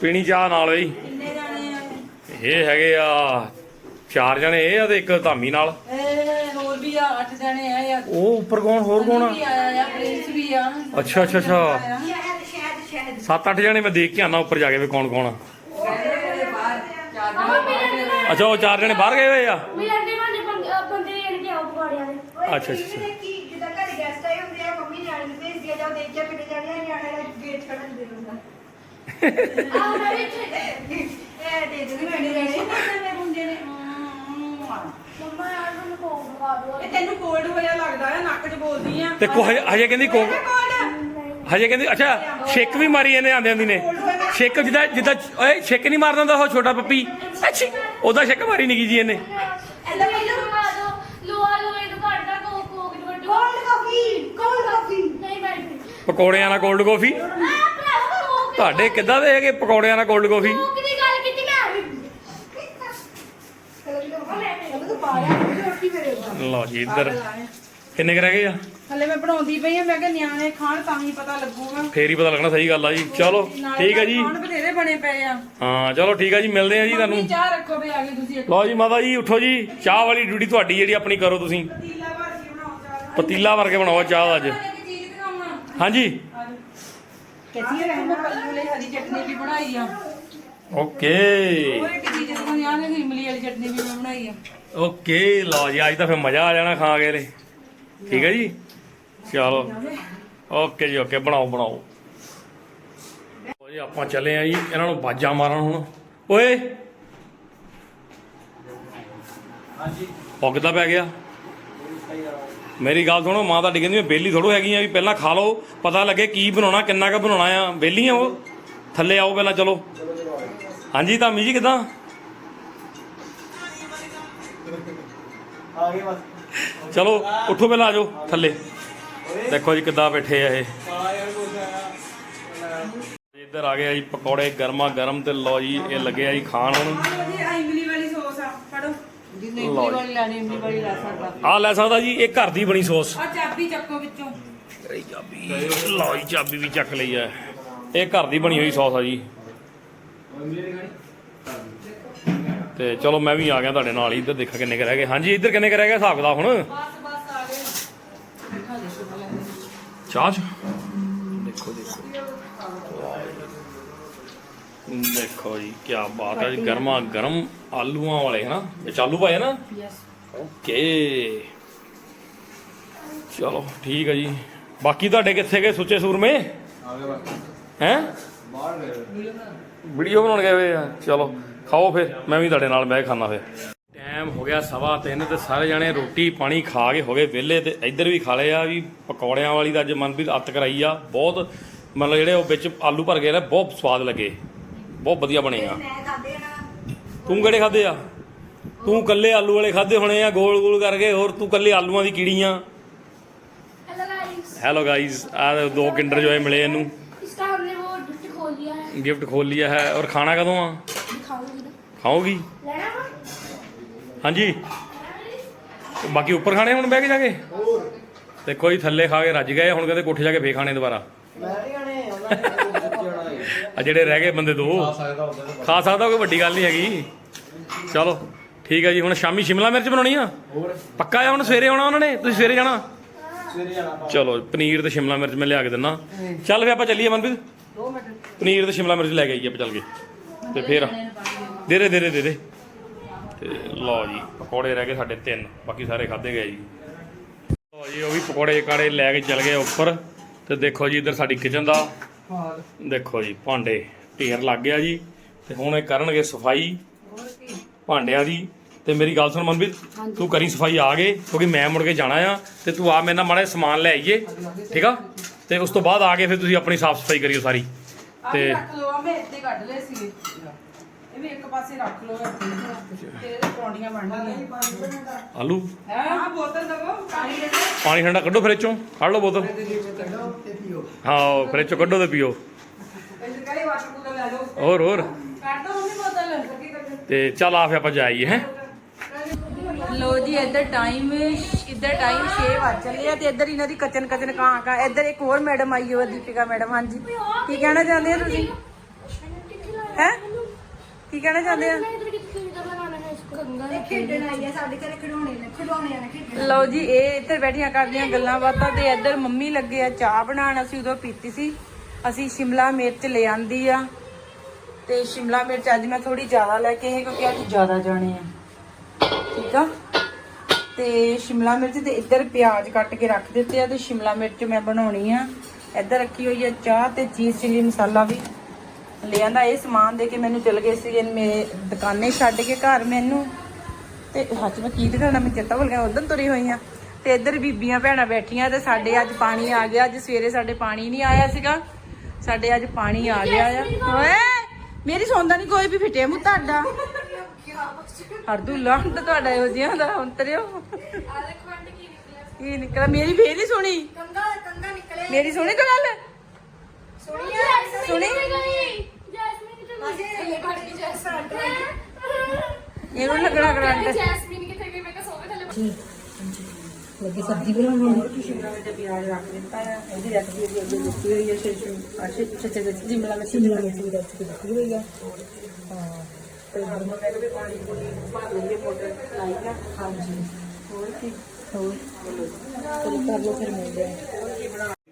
ਪੀਣੀ ਚਾਹ ਨਾਲ ਬਈ। ਇਹ ਹੈਗੇ ਆ ਚਾਰ ਜਣੇ, ਇਹ ਆ ਤੇ ਇੱਕ ਧਾਮੀ ਨਾਲ। ਹੋਰ ਵੀ ਆ ਅੱਠ ਜਣੇ ਆ ਯਾਰ ਉਹ ਉੱਪਰ ਕੌਣ, ਹੋਰ ਕੌਣ ਆ? ਪ੍ਰਿੰਸ ਵੀ ਆ ਅੱਛਾ ਅੱਛਾ ਅੱਛਾ। ਸੱਤ ਅੱਠ ਜਣੇ ਮੈਂ ਦੇਖ ਕੇ ਆਣਾ ਉੱਪਰ ਜਾ ਕੇ ਵੀ ਕੌਣ ਕੌਣ ਆ। ਅੱਛਾ, ਉਹ ਚਾਰ ਜਣੇ ਬਾਹਰ ਗਏ ਹੋਏ ਆ। ਮਿਲਣ ਅੱਛਾ ਅੱਛਾ ਅੱਛਾ। ਜਿੱਦਾਂ ਘਰੇ ਗੈਸਟ ਆਏ ਹੁੰਦੇ ਆ ਮੰਮੀ ਨਿਆਣੇ ਨੂੰ ਭੇਜ ਦਿਆ ਜਾਓ ਦੇਖ ਕੇ ਪਿੱਟੇ ਜਾਣੇ ਆ ਨਿਆਣੇ ਦਾ ਗੇਟ ਖੜਨ ਦੇ ਦਿੰਦਾ। ਆਹ ਮੈਂ ਵਿੱਚ ਇਹ ਦੇ ਦੇ ਨਿਆਣੇ ਨਿਆਣੇ ਮੇਰੇ ਮੁੰਡੇ ਨੇ। ਮੰਮਾ ਯਾਰ ਮੈਨੂੰ ਕੋਕ ਖਵਾ ਦਿਓ। ਇਹ ਤੈਨੂੰ ਕੋਲਡ ਹੋਇਆ ਲੱਗਦਾ ਆ ਨੱਕ 'ਚ ਬੋਲਦੀ ਆ। ਤੇ ਕੋ ਹਜੇ ਹਜੇ ਕਹਿੰਦੀ ਕੋ ਹਜੇ ਕਹਿੰਦੀ ਅੱਛਾ ਛਿੱਕ ਵੀ ਮਾਰੀ ਇਹਨੇ ਆਂਦੇ ਆਂਦੀ ਨੇ। ਛਿੱਕ ਜਿੱਦਾਂ ਜਿੱਦਾਂ ਓਏ ਛਿੱਕ ਨਹੀਂ ਮਾਰਦਾ ਹੁੰਦਾ ਉਹ ਛੋਟਾ ਪੱਪੀ। ਅੱਛੀ ਉਹਦਾ ਛਿੱਕ ਮਾਰੀ ਨਿੱਕੀ ਜੀ ਇਹਨੇ ਐਦਾਂ ਮੈਨੂੰ ਖਵਾ ਦਿਓ ਲੋਆ ਲੋਏ ਤੋਂ ਘੱਟ ਦਾ ਕੋਕ ਕੋਕ ਦੇ ਵੱਡੇ ਕੋਲਡ ਕਾਫੀ ਕੋਲਡ ਕਾਫੀ ਨਹੀਂ ਮੈਂ ਪੀਣੀ। ਪਕੌੜਿਆਂ ਨਾਲ ਕੋਲਡ ਕਾਫੀ ਤੁਹਾਡੇ ਕਿੱਦਾਂ ਦੇ ਹੈਗੇ ਪਕੌੜਿਆਂ ਨਾਲ ਕੋਲਡ ਕਾਫੀ ਕੋਕ ਦੀ ਗੱਲ ਕੀਤੀ? ਮੈਂ ਵੀ ਉਹ ਤਾਂ ਪਾਇਆ ਰੋਟੀ ਮੇਰੇ ਉੱਤੇ ਲਓ ਜੀ ਇੱਧਰ। ਕਿੰਨੇ ਕੁ ਰਹਿ ਗਏ ਆ? ਹਲੇ ਮੈਂ ਬਣਾਉਂਦੀ ਪਈ ਆ ਮੈਂ ਕਿਹਾ ਨਿਆਣੇ ਖਾਣ ਤਾਂ ਹੀ ਪਤਾ ਲੱਗੂਗਾ। ਫੇਰ ਹੀ ਪਤਾ ਲੱਗਣਾ ਸਹੀ ਗੱਲ ਆ ਜੀ। ਚਲੋ ਠੀਕ ਹੈ ਜੀ। ਖਾਣ ਬਥੇਰੇ ਬਣੇ ਪਏ ਆ। ਹਾਂ ਚਲੋ ਠੀਕ ਹੈ ਜੀ ਮਿਲਦੇ ਆ ਜੀ ਤੁਹਾਨੂੰ। ਚਾਹ ਰੱਖੋ ਵੀ ਆ ਗਏ ਤੁਸੀਂ ਲਓ ਜੀ ਮਾਤਾ ਜੀ ਉੱਠੋ ਜੀ। ਚਾਹ ਵਾਲੀ ਡਿਊਟੀ ਤੁਹਾਡੀ ਜਿਹੜੀ ਆਪਣੀ ਕਰੋ ਤੁਸੀਂ। ਪਤੀਲਾ ਕੇ ਬਣਾਓ ਚਾਹ ਪਤੀਲਾ ਵਰਗੇ ਬਣਾਓ ਚਾਹ ਅੱਜ। ਹਾਂਜੀ। ਕਿੱਥੇ ਰਹਿਣਾ ਕੱਲੂ ਲਈ ਹਰੀ ਚਟਨੀ ਵੀ ਬਣਾਈ ਆ। ਓਕੇ। ਹੋਰ ਇੱਕ ਚੀਜ਼ ਦਿਖਾਉਣੀ ਆ ਨੇ ਇਮਲੀ ਵਾਲੀ ਚਟਨੀ ਵੀ ਮੈਂ ਬਣਾਈ ਆ। ਓਕੇ ਲਓ ਜੀ ਅੱਜ ਤਾਂ ਫਿਰ ਮਜ਼ਾ ਆ ਜਾਣਾ ਖਾ ਕੇ ਲੈ ਠੀਕ ਹੈ ਜੀ? ਚਲੋ। ਓਕੇ ਜੀ ਓਕੇ ਬਣਾਓ ਬਣਾਓ। ਲਓ ਜੀ ਆਪਾਂ ਚੱਲੇ ਆ ਜੀ ਇਹਨਾਂ ਨੂੰ ਬਾਜਾਂ ਮਾਰਨ ਹੁਣ। ਓਏ! ਹਾਂਜੀ। ਕਿੱਦਾਂ ਪੈ ਗਿਆ। ਮੇਰੀ ਗੱਲ ਸੁਣੋ ਮਾਂ ਤਾਂ ਕਹਿੰਦੀ ਮੈਂ ਬੇਲੀ ਥੋੜੋ ਹੈਗੀ ਆ ਵੀ ਪਹਿਲਾਂ ਖਾ ਲਓ ਪਤਾ ਲੱਗੇ ਕੀ ਬਣਾਉਣਾ ਕਿੰਨਾ ਕੁ ਬਣਾਉਣਾ ਆ। ਬੇਲੀ ਆ ਉਹ? ਥੱਲੇ ਆਓ ਪਹਿਲਾਂ ਚਲੋ। ਹਾਂਜੀ ਧਾਮੀ ਜੀ ਕਿਦਾਂ? ਆ ਗਏ ਬਸ। ਚਲੋ ਉੱਠੋ ਪਹਿਲਾਂ ਆ ਜਾਓ ਥੱਲੇ। ਦੇਖੋ ਜੀ ਕਿੱਦਾਂ ਬੈਠੇ ਆ ਇਹ। ਇੱਧਰ ਆ ਗਏ ਆ ਜੀ ਪਕੌੜੇ ਗਰਮਾ ਗਰਮ ਤੇ ਲਓ ਜੀ ਇਹ ਲੱਗੇ ਆ ਜੀ ਖਾਣ ਹੁਣ ਜੀ ਆ ਇਮਲੀ ਵਾਲੀ ਸੌਸ ਆ ਫੜੋ ਜਿੰਨੇ ਲਓ ਇਮਲੀ ਜੀ। ਵਾਲੀ ਲੈਣੀ ਇਮਲੀ ਵਾਲੀ ਲੈ ਸਕਦਾ। ਆ ਲੈ ਸਕਦਾ ਜੀ ਇਹ ਘਰ ਦੀ ਬਣੀ ਸੌਸ। ਆ ਚਾਬੀ ਚੱਕੋ ਵਿੱਚੋਂ। ਚਾਬੀ ਲਓ ਜੀ ਚਾਬੀ ਵੀ ਚੱਕ ਲਈ ਆ। ਇਹ ਘਰ ਦੀ ਬਣੀ ਹੋਈ ਸੌਸ ਆ ਜੀ। ਤੇ ਚਲੋ ਮੈਂ ਵੀ ਆ ਗਿਆ ਤੁਹਾਡੇ ਨਾਲ ਇੱਧਰ ਦੇਖਾ ਕਿੰਨੇ ਕੁ ਰਹਿ ਗਏ। ਹਾਂਜੀ ਇੱਧਰ ਕਿੰਨੇ ਕੁ ਰਹਿ ਗਏ ਹਿਸਾਬ ਦਾ ਹੁਣ? ਬਸ ਬਸ ਆ ਗਏ। ਚਾਹ 'ਚ? ਦੇਖੋ ਦੇਖੋ ਦੇਖੋ ਜੀ ਕੀ ਬਾਤ ਹੈ ਜੀ ਗਰਮਾ ਗਰਮ ਆਲੂਆਂ ਵਾਲੇ ਹਨਾ? ਇਹ ਚਾਲੂ ਪਾਏ ਨਾ? Yes okay. ਚਲੋ ਠੀਕ ਹੈ ਜੀ। ਬਾਕੀ ਤੁਹਾਡੇ ਕਿੱਥੇ ਗਏ ਸੁੱਚੇ ਸੂਰਮੇ? ਹੈ? ਬਾਹਰ ਗਏ ਵੀਡੀਓ ਬਣਾਉਣ ਗਏ ਹੋਏ ਆ। ਚਲੋ ਖਾਓ ਫਿਰ ਮੈਂ ਵੀ ਤੁਹਾਡੇ ਨਾਲ ਬਹਿ ਖਾਣਾ ਫਿਰ। ਟਾਈਮ ਹੋ ਗਿਆ ਸਵਾ ਤਿੰਨ ਤੇ ਸਾਰੇ ਜਣੇ ਰੋਟੀ ਪਾਣੀ ਖਾ ਕੇ ਹੋ ਗਏ ਵਿਹਲੇ ਤੇ ਇੱਧਰ ਵੀ ਖਾ ਲਏ ਆ ਵੀ ਪਕੌੜਿਆਂ ਵਾਲੀ ਦਾ ਅੱਜ ਮਨਪ੍ਰੀਤ ਅੱਤ ਕਰਾਈ ਆ। ਬਹੁਤ ਮਤਲਬ ਜਿਹੜੇ ਉਹ ਵਿੱਚ ਆਲੂ ਭਰ ਗਏ ਨੇ ਬਹੁਤ ਸਵਾਦ ਲੱਗੇ। ਬਹੁਤ ਵਧੀਆ ਬਣੇ ਆ। ਤੂੰ ਕਿਹੜੇ ਖਾਦੇ ਆ? ਤੂੰ ਕੱਲੇ ਆਲੂ ਵਾਲੇ ਖਾਦੇ ਹੋਣੇ ਆ ਗੋਲ ਗੋਲ ਕਰਕੇ ਹੋਰ ਤੂੰ ਕੱਲੇ ਆਲੂਆਂ ਦੀ ਕੀੜੀ ਆ। ਹੈਲੋ ਗਾਈਜ਼ ਆ ਦੋ ਕਿੰਡਰ ਜੋਏ ਮਿਲੇ ਇਹਨੂੰ। इसका हमने वो गिफ्ट खोल लिया है ਗਿਫਟ ਖੋਲ ਲਿਆ ਹੈ। ਔਰ ਖਾਣਾ ਕਦੋਂ ਆ? दिखाऊंगी ਖਾਓਗੀ लेना ਹਾਂਜੀ। ਬਾਕੀ ਉੱਪਰ ਖਾਣੇ ਹੁਣ ਬਹਿ ਕੇ ਜਾ ਕੇ? ਦੇਖੋ ਜੀ ਥੱਲੇ ਖਾ ਕੇ ਰੱਜ ਗਏ ਹੁਣ ਕਦੇ ਕੋਠੇ ਜਾ ਕੇ ਫੇਰ ਖਾਣੇ ਦੁਬਾਰਾ। ਮੈਂ ਨਹੀਂ ਆਣੇ ਉਹਨਾਂ ਆ ਜਿਹੜੇ ਰਹਿ ਗਏ ਬੰਦੇ ਦੋ। ਸਕਦਾ ਹੁੰਦਾ ਖਾ ਸਕਦਾ ਕੋਈ ਵੱਡੀ ਗੱਲ ਨਹੀਂ ਹੈਗੀ। ਚਲੋ ਠੀਕ ਹੈ ਜੀ ਹੁਣ ਸ਼ਾਮੀ ਸ਼ਿਮਲਾ ਮਿਰਚ ਬਣਾਉਣੀ ਆ? ਹੋਰ? ਪੱਕਾ ਆ ਹੁਣ ਸਵੇਰੇ ਆਉਣਾ ਉਹਨਾਂ ਨੇ? ਤੁਸੀਂ ਸਵੇਰੇ ਜਾਣਾ? ਸਵੇਰੇ ਜਾਣਾ ਆਪਾਂ। ਚਲੋ ਪਨੀਰ ਤੇ ਸ਼ਿਮਲਾ ਮਿਰਚ ਮੈਂ ਲਿਆ ਕੇ ਦਿੰਨਾ। ਚੱਲ ਫੇ ਆਪਾਂ ਚੱਲੀਏ ਮਨਪ੍ਰੀਤ। ਦੋ ਮਿੰਟ ਪਨੀਰ ਤੇ ਸ਼ਿਮਲਾ ਮਿਰਚ ਲੈ ਕੇ ਆਈਏ ਆਪਾਂ ਚੱਲ ਕੇ। ਤੇ ਫੇਰ ਦੇ ਦੇ ਦੇ ਦੇ ਦੇ ਦੇ। ਤੇ ਲਓ ਜੀ ਪਕੌੜੇ ਰਹਿ ਗਏ ਸਾਡੇ ਤਿੰਨ ਬਾਕੀ ਸਾਰੇ ਖਾਦੇ ਗਏ ਜੀ। ਲਓ ਜੀ ਉਹ ਵੀ ਪਕੌੜੇ ਕਾੜੇ ਲੈ ਕੇ ਚੱਲ ਗਏ ਉੱਪਰ। ਤੇ ਦੇਖੋ ਜੀ ਇੱਧਰ ਸਾਡੀ ਕਿਚਨ ਦਾ ਹਾਲ? ਦੇਖੋ ਜੀ ਭਾਂਡੇ ਢੇਰ ਲੱਗ ਗਿਆ ਜੀ ਤੇ ਹੁਣ ਇਹ ਕਰਨਗੇ ਸਫ਼ਾਈ ਭਾਂਡਿਆਂ ਦੀ। ਤੇ ਮੇਰੀ ਗੱਲ ਸੁਣ ਮਨਵੀਰ ਤੂੰ ਕਰੀ ਸਫ਼ਾਈ ਆ ਗਏ ਕਿਉਂਕਿ ਮੈਂ ਮੁੜ ਕੇ ਜਾਣਾ ਆ ਤੇ ਤੂੰ ਆ ਮੇਰੇ ਨਾਲ ਮਾੜਾ ਸਮਾਨ ਲੈ ਆਈਏ ਠੀਕ ਆ? ਤੇ ਉਸ ਤੋਂ ਬਾਅਦ ਆ ਕੇ ਫਿਰ ਤੁਸੀਂ ਆਪਣੀ ਸਾਫ਼ ਸਫ਼ਾਈ ਕਰਿਓ ਸਾਰੀ। ਤੇ- ਵੀ ਰੱਖ ਲਓ ਆ ਮੈਂ ਇੱਥੇ ਕੱਢ ਲਏ ਸੀਗੇ। ਇਹ ਵੀ ਇੱਕ ਪਾਸੇ ਰੱਖ ਲਓ ਤੇ ਇਹਦੇ ਪਰੌਂਠੀਆਂ ਬਣ ਗਈਆਂ ਆਲੂ? ਹੈ? ਬੋਤਲ ਦਵੋ ਪਾਣੀ ਦੇ। ਪਾਣੀ ਠੰਡਾ ਕੱਢੋ ਫਰਿੱਜ ਚੋਂ ਕੱਢ ਲਓ ਬੋਤਲ। ਹਾਂ ਫਰਿੱਜ ਚੋਂ ਕੱਢੋ ਤੇ ਪੀਓ। ਇੱਥੇ ਕਈ ਵਾਟਰ ਕੂਲਰ ਲੈ ਲਓ। ਹੋਰ ਹੋਰ। ਕੱਢ ਦੋ ਮੰਮੀ ਬੋਤਲ। ਤੇ ਚੱਲ ਆ ਫਿਰ ਆਪਾਂ ਜਾਈਏ ਹੈ? ਲੋ ਜੀ ਇੱਧਰ ਟਾਈਮ ਇੱਧਰ ਟਾਈਮ 6 ਵੱਜ ਚੱਲੇ ਆ ਤੇ ਇੱਧਰ ਇਹਨਾਂ ਦੀ ਕਚਨ ਕਚਨ ਕਾਂ ਕਾਂ ਇੱਧਰ ਇੱਕ ਹੋਰ ਮੈਡਮ ਆਈ ਹੋਈ ਦੀਪਿਕਾ ਮੈਡਮ ਹਾਂਜੀ। ਕੀ ਕਹਿਣਾ ਚਾਹੁੰਦੇ ਆ ਤੁਸੀਂ? ਹੈ? ਕੀ ਕਹਿਣਾ ਚਾਹੁੰਦੇ ਆ? ਲਓ ਜੀ ਇਹ ਇੱਧਰ ਬੈਠੀਆਂ ਕਰਦੀਆਂ ਗੱਲਾਂ ਬਾਤਾਂ ਤੇ ਇੱਧਰ ਮੰਮੀ ਲੱਗੇ ਆ ਚਾਹ ਬਣਾਉਣ ਅਸੀਂ ਉਦੋਂ ਪੀਤੀ ਸੀ। ਅਸੀਂ ਸ਼ਿਮਲਾ ਮਿਰਚ ਲੈ ਆਂਦੀ ਆ। ਤੇ ਸ਼ਿਮਲਾ ਮਿਰਚ ਅੱਜ ਮੈਂ ਥੋੜੀ ਜ਼ਿਆਦਾ ਲੈ ਕੇ ਆਈ ਕਿਉਂਕਿ ਅੱਜ ਜ਼ਿਆਦਾ ਜਾਣੇ ਆ। ਠੀਕ ਆ? ਤੇ ਸ਼ਿਮਲਾ ਮਿਰਚ ਤੇ ਇੱਧਰ ਪਿਆਜ਼ ਕੱਟ ਕੇ ਰੱਖ ਦਿੱਤੇ ਆ ਤੇ ਸ਼ਿਮਲਾ ਮਿਰਚ ਮੈਂ ਬਣਾਉਣੀ ਆ। ਇੱਧਰ ਰੱਖੀ ਹੋਈ ਆ ਚਾਹ ਤੇ ਚੀਜ਼ ਚਿੱਲੀ ਮਸਾਲਾ ਵੀ। ਲਿਆਂਦਾ ਇਹ ਸਮਾਨ ਦੇ ਕੇ ਮੈਨੂੰ ਚਲ ਗਏ ਸੀ ਮੇਰੇ ਦੁਕਾਨੇ ਛੱਡ ਕੇ ਘਰ ਮੈਨੂੰ। ਤੇ ਹੱਥ ਮੈਂ ਕੀ ਦਿਖਾਣਾ ਮੈਂ ਚੇਤਾ ਭੁੱਲ ਗਿਆ ਉਦੋਂ ਤੁਰੀ ਹੋਈ ਆ। ਤੇ ਇੱਧਰ ਬੀਬੀਆਂ ਭੈਣਾਂ ਬੈਠੀਆਂ ਤੇ ਸਾਡੇ ਅੱਜ ਪਾਣੀ ਆ ਗਿਆ ਅੱਜ ਸਵੇਰੇ ਸਾਡੇ ਪਾਣੀ ਨਹੀਂ ਆਇਆ ਸੀਗਾ। ਸਾਡੇ ਅੱਜ ਪਾਣੀ ਆ ਗਿਆ ਆ। ਓਏ ਮੇਰੀ ਸੌਂਦਾ ਨਹੀਂ ਕੋਈ ਵੀ ਫਿੱਟੇ ਮੂੰਹ ਤੁਹਾਡਾ। ਹਰਦੁੱਲਾ ਤਾਂ ਤੁਹਾਡਾ ਇਹੋ ਜਿਹਾ ਦਾ ਅੰਤਰਿਓ ਕੀ ਨਿਕਲਿਆ। ਮੇਰੀ ਫੇਰ ਨਹੀਂ ਸੁਣੀ। ਕੰਗਾ ਕੰਗਾ ਨਿਕਲੇ ਮੇਰੀ ਸੁਣੀ ਤਾਂ ਗੱਲ? ਸੁਣੀਏ ਸੁਣੀ ਅਸੀਂ ਇਹ ਕੱਢ ਕੇ ਜੈਸਾ ਇਹਨੂੰ ਲੱਗਣਾ ਕਰੰਟ ਜੈਸਮੀਨ ਕਿੱਥੇ ਗਈ ਮੈਂ ਕਿਹਾ ਸੋਵੇ ਥੱਲੇ ਲੱਗੀ ਸਬਜ਼ੀ ਬਣਾਉਣੀ ਸ਼ਿਮਲਾ ਮਿਰਚ ਪਿਆਜ਼ ਰੱਖ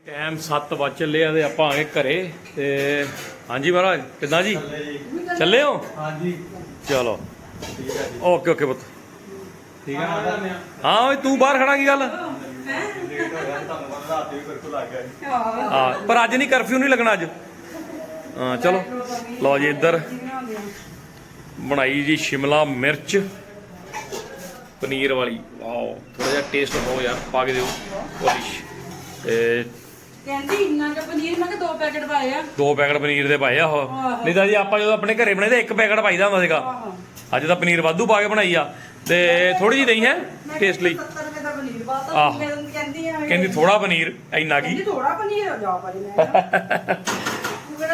ਹੈ ਹੈ ਹੈ ਹਾਂ ਹਾਂ ਟਾਈਮ 7 ਵਜ ਚੱਲੇ ਆ ਤੇ ਆਪਾਂ ਆ ਗਏ ਘਰੇ ਤੇ ਹਾਂਜੀ ਮਹਾਰਾਜ ਕਿੱਦਾਂ ਜੀ? ਚੱਲੇ ਹੋ? ਹਾਂਜੀ। ਚਲੋ। ਓਕੇ ਓਕੇ ਪੁੱਤ। ਠੀਕ ਹੈ ਨਾ? ਹਾਂ ਓਏ ਤੂੰ ਬਾਹਰ ਖੜਾ ਕੀ ਗੱਲ? ਹੋ ਹਾਂ ਪਰ ਅੱਜ ਨਹੀਂ ਕਰਫਿਊ ਨਹੀਂ ਲੱਗਣਾ ਅੱਜ। ਹਾਂ ਚਲੋ। ਲਓ ਜੀ ਇੱਧਰ ਬਣਾਈ ਜੀ ਸ਼ਿਮਲਾ ਮਿਰਚ। ਪਨੀਰ ਵਾਲੀ। ਵਾਓ ਥੋੜਾ ਜਿਹਾ ਟੇਸਟ ਪਾਓ ਯਾਰ ਪਾ ਕੇ ਦਿਓ। ਪੋਲਿਸ਼ ਤੇ ਕਹਿੰਦੀ ਇੰਨਾ ਕੁ ਪਨੀਰ ਮੈਂ ਕਿ ਦੋ ਪੈਕੇਟ ਪਾਏ ਆ। ਦੋ ਪੈਕਟ ਪਨੀਰ ਦੇ ਪਾਏ ਆ ਉਹ। ਨਹੀਂ ਤਾਂ ਜੀ ਆਪਾਂ ਜਦੋਂ ਆਪਣੇ ਘਰੇ ਬਣਾਏ ਤੇ ਇੱਕ ਪੈਕਟ ਪਾਈਦਾ ਹੁੰਦਾ ਸੀਗਾ। ਅੱਜ ਤਾਂ ਪਨੀਰ ਵਾਧੂ ਪਾ ਕੇ ਬਣਾਈ ਆ। ਤੇ ਥੋੜੀ ਜਿਹੀ ਨਹੀਂ ਹੈ ਟੇਸਟ ਲਈ। 70 ਰੁਪਏ ਦਾ ਪਨੀਰ ਬਾਤ ਆਹ। ਮੈਂ ਤੈਨੂੰ ਕਹਿੰਦੀ ਆ ਕਹਿੰਦੀ ਥੋੜਾ ਪਨੀਰ ਇੰਨਾ ਕੀ? ਥੋੜਾ ਪਨੀਰ ਜਾ ਪਾਰੀ ਮੈਂ।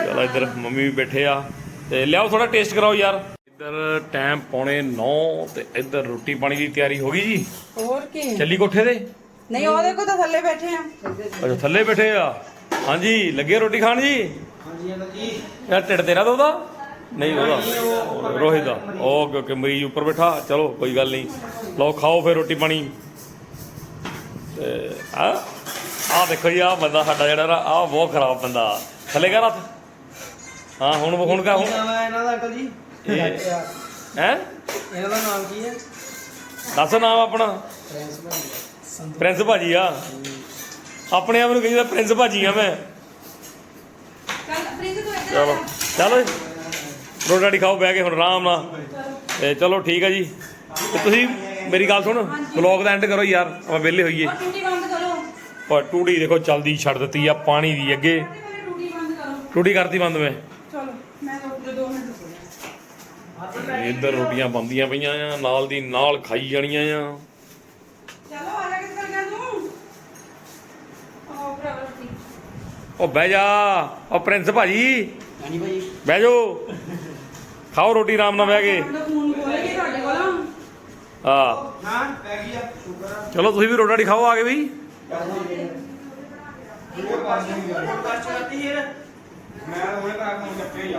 ਚਲੋ ਇੱਧਰ ਮੰਮੀ ਵੀ ਬੈਠੇ ਆ। ਤੇ ਲਿਆਓ ਥੋੜਾ ਟੇਸਟ ਕਰਾਓ ਯਾਰ। ਇੱਧਰ ਟਾਈਮ ਪੌਣੇ 9 ਤੇ ਇੱਧਰ ਰੋਟੀ ਪਾਣੀ ਦੀ ਤਿਆਰੀ ਹੋ ਗਈ ਜੀ। ਹੋਰ ਕੀ? ਚੱਲੀ ਕੋਠੇ ਤੇ? ਨਹੀਂ ਉਹਦੇ ਕੋ ਤਾਂ ਥੱਲੇ ਬੈਠੇ ਆ। ਅੱਛਾ ਥੱਲੇ ਬੈਠੇ ਆ। ਹਾਂਜੀ ਲੱਗੇ ਰੋਟੀ ਖਾਣ ਜੀ? ਹਾਂਜੀ ਇਹ ਤਾਂ ਜੀ। ਯਾਰ ਢਿੱਡ ਤੇਰਾ ਤਾਂ ਉਹਦਾ? ਨਹੀਂ ਉਹਦਾ। ਰੋਹਿਤ ਦਾ। ਓਕੇ ਓਕੇ ਮਰੀਜ਼ ਉੱਪਰ ਬੈਠਾ। ਚਲੋ ਕੋਈ ਗੱਲ ਨਹੀਂ। ਲਓ ਖਾਓ ਫਿਰ ਰੋਟੀ ਪਾਣੀ। ਤੇ ਆ ਆ ਦੇਖੋ ਜੀ ਆ ਬੰਦਾ ਸਾਡਾ ਜਿਹੜਾ ਨਾ ਆ ਬਹੁਤ ਖਰਾਬ ਬੰਦਾ। ਥੱਲੇ ਕਰ ਹੱਥ। ਹਾਂ ਹੁਣ ਹੁਣ ਕਾ ਹੁਣ ਇਹਨਾਂ ਦਾ ਅੰਕਲ ਜੀ? ਹੈ? ਇਹਨਾਂ ਦਾ ਨਾਮ ਕੀ ਹੈ? ਦੱਸ ਨਾਮ ਆਪਣਾ। ਪ੍ਰਿੰਸ ਭਾਜੀ ਆ। ਆਪਣੇ ਆਪ ਨੂੰ ਕਹਿੰਦਾ ਪ੍ਰਿੰਸ ਭਾਜੀ ਆ ਮੈਂ। ਚੱਲ ਫ੍ਰਿਜ ਤੋਂ ਇੱਧਰ ਚਲੋ। ਚਲੋ ਜੀ। ਰੋਟੀ ਰਾਟੀ ਖਾਓ ਬਹਿ ਕੇ ਹੁਣ ਆਰਾਮ ਨਾਲ। ਤੇ ਚਲੋ ਠੀਕ ਆ ਜੀ। ਤੇ ਤੁਸੀਂ ਮੇਰੀ ਗੱਲ ਸੁਣ ਬਲੌਗ ਦਾ ਐਂਡ ਕਰੋ ਯਾਰ ਆਪਾਂ ਵਿਹਲੇ ਹੋਈਏ। ਪਰ ਟੂੜੀ ਦੇਖੋ ਚਲਦੀ ਛੱਡ ਦਿੱਤੀ ਆ ਪਾਣੀ ਦੀ ਅੱਗੇ। ਟੂਟੀ ਬੰਦ ਕਰੋ। ਟੂੜੀ ਕਰਤੀ ਬੰਦ ਮੈਂ। ਚਲੋ ਮੈਂ ਰੁਕ ਜਾ 2 ਮਿੰਟ ਰੁਕ ਜਾ ਇੱਧਰ ਰੋਟੀਆਂ ਬੰਦੀਆਂ ਪਈਆਂ ਆ ਨਾਲ ਦੀ ਨਾਲ ਖਾਈ ਜਾਣੀਆਂ ਆ ਚਲੋ ਆ ਜਾ ਕਿੱਥੇ ਕਰ ਗਿਆ ਤੂੰ ਉਹ ਭਰਾਵਾ ਠੀਕ ਉਹ ਬਹਿ ਜਾ। ਉਹ ਪ੍ਰਿੰਸ ਭਾਜੀ। ਹਾਂਜੀ ਬਹਿ ਜਾਓ। ਖਾਓ ਰੋਟੀ ਆਰਾਮ ਨਾਲ ਬਹਿ ਕੇ। ਆਪਣਾ ਫੋਨ ਖੋਲੇਗੀ ਤੁਹਾਡੇ ਕੋਲ। ਹਾਂ। ਹਾਂ ਪੈ ਗਈ ਆ ਸ਼ੁਕਰ ਆ। ਚਲੋ ਤੁਸੀਂ ਵੀ ਰੋਟੀ ਰਾਟੀ ਖਾਓ ਆ ਕੇ ਵੀ। ਮੈਂ ਹੁਣੇ ਕਰਾ ਫੋਨ ਕਰਕੇ ਹੀ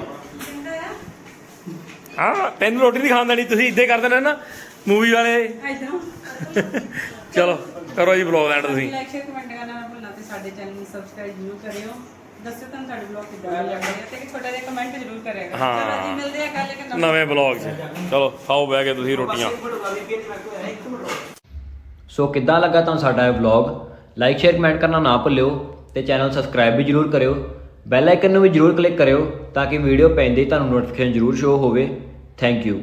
ਤੈਨੂੰ ਰੋਟੀ ਨਹੀਂ ਖਾਣ ਦੇਣੀ ਤੁਸੀਂ ਇੱਦਾਂ ਹੀ ਕਰ ਦੇਣਾ ਨਾ ਮੂਵੀ ਵਾਲੇ। ਚਲੋ ਕਰੋ ਜੀ ਬਲੌਗ ਐਂਡ ਤੁਸੀਂ। ਕਮੈਂਟ ਨਾ ਸਾਡੇ ਚੈਨਲ ਨੂੰ ਸਬਸਕ੍ਰਾਈਬ ਜ਼ਰੂਰ ਕਰਿਓ। ਦੱਸਿਓ ਤੁਹਾਨੂੰ ਸਾਡੇ ਬਲੌਗ ਕਿੱਦਾਂ ਲੱਗ ਰਿਹਾ ਤੇ ਇੱਕ ਛੋਟਾ ਜਿਹਾ ਕਮੈਂਟ ਜ਼ਰੂਰ ਕਰਿਆਗਾ ਹਾਂ। ਚਲੋ ਜੀ ਮਿਲਦੇ ਆ ਕੱਲ ਇੱਕ ਨਵੇਂ ਨਵੇਂ ਬਲੌਗ 'ਚ। ਚਲੋ ਖਾਓ ਬਹਿ ਕੇ ਤੁਸੀਂ ਰੋਟੀਆਂ। ਸੋ ਕਿੱਦਾਂ ਲੱਗਾ ਤੁਹਾਨੂੰ ਸਾਡਾ ਇਹ ਵਲੌਗ ਲਾਈਕ ਸ਼ੇਅਰ ਕਮੈਂਟ ਕਰਨਾ ਨਾ ਭੁੱਲਿਓ ਤੇ ਚੈਨਲ ਸਬਸਕ੍ਰਾਈਬ ਵੀ ਜਰੂਰ ਕਰਿਓ। ਬੈਲ ਆਈਕਨ ਨੂੰ ਵੀ ਜਰੂਰ ਕਲਿੱਕ ਕਰਿਓ ਤਾਂ ਕਿ ਵੀਡੀਓ ਪੈਂਦੇ ਹੀ ਤੁਹਾਨੂੰ ਨੋਟੀਫਿਕੇਸ਼ਨ ਜਰੂਰ ਸ਼ੋ ਹੋਵੇ। Thank you